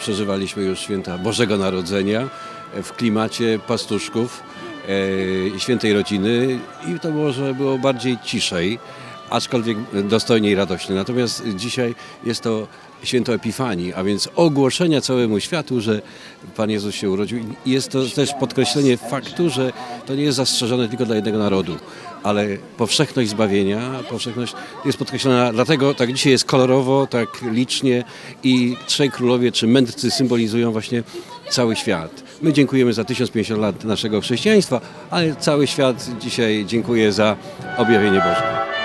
przeżywaliśmy już święta Bożego Narodzenia e, w klimacie pastuszków, e, świętej rodziny. I to może było bardziej ciszej, aczkolwiek dostojniej radośnie. Natomiast dzisiaj jest to święto Epifanii, a więc ogłoszenia całemu światu, że Pan Jezus się urodził. I jest to też podkreślenie faktu, że to nie jest zastrzeżone tylko dla jednego narodu, ale powszechność zbawienia, powszechność jest podkreślona, dlatego tak dzisiaj jest kolorowo, tak licznie i trzej królowie czy mędrcy symbolizują właśnie cały świat. My dziękujemy za 1050 lat naszego chrześcijaństwa, ale cały świat dzisiaj dziękuję za objawienie Boże.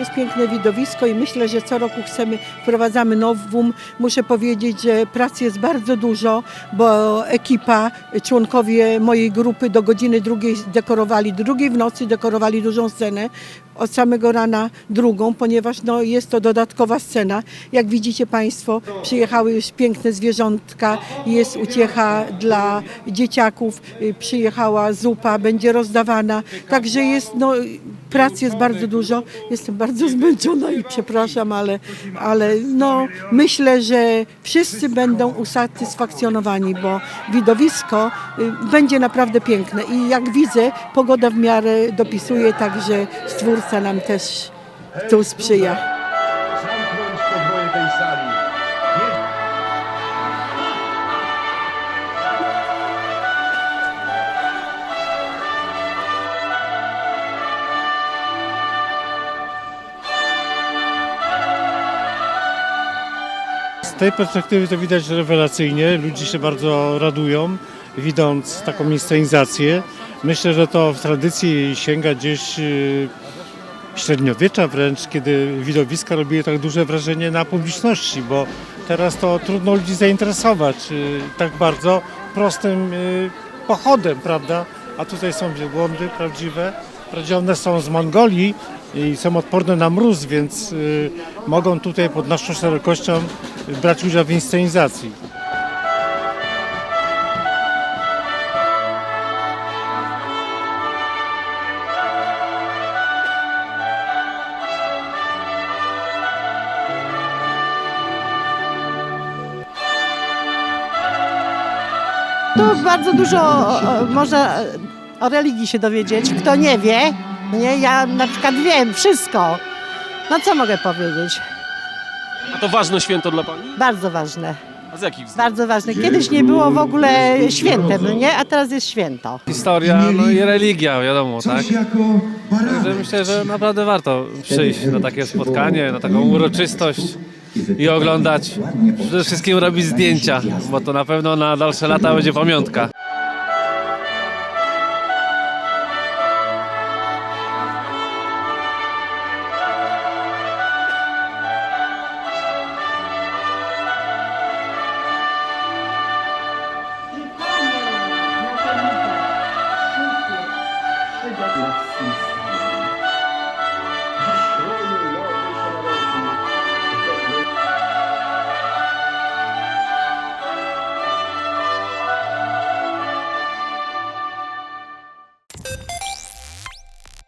Jest piękne widowisko i myślę, że co roku chcemy, wprowadzamy nowum. Muszę powiedzieć, że pracy jest bardzo dużo, bo ekipa, członkowie mojej grupy do godziny drugiej dekorowali, drugiej w nocy dekorowali dużą scenę, od samego rana drugą, ponieważ no, jest to dodatkowa scena. Jak widzicie Państwo, przyjechały już piękne zwierzątka, jest uciecha dla dzieciaków, przyjechała zupa, będzie rozdawana, także jest, no, pracy jest bardzo dużo. Jestem bardzo zmęczona i przepraszam, ale, ale no, myślę, że wszyscy będą usatysfakcjonowani, bo widowisko y, będzie naprawdę piękne i jak widzę, pogoda w miarę dopisuje, także Stwórca nam też tu sprzyja. Tej perspektywy to widać rewelacyjnie. Ludzie się bardzo radują, widząc taką inscenizację. Myślę, że to w tradycji sięga gdzieś yy, średniowiecza wręcz, kiedy widowiska robiły tak duże wrażenie na publiczności, bo teraz to trudno ludzi zainteresować yy, tak bardzo prostym yy, pochodem, prawda? A tutaj są wielbłądy prawdziwe. Wprawdzie one są z Mongolii i są odporne na mróz, więc y, mogą tutaj pod naszą szerokością brać udział w inscenizacji. Tu bardzo dużo o, można o religii się dowiedzieć. Kto nie wie, nie, ja na przykład wiem wszystko. No co mogę powiedzieć? A to ważne święto dla Pani? Bardzo ważne, A z jakich względów? bardzo ważne. Kiedyś nie było w ogóle świętem, no nie? A teraz jest święto. Historia, no i religia, wiadomo, tak? Coś jako Także baranek. myślę, że naprawdę warto przyjść na takie spotkanie, na taką uroczystość i oglądać. Przede wszystkim robić zdjęcia, bo to na pewno na dalsze lata będzie pamiątka. Yes.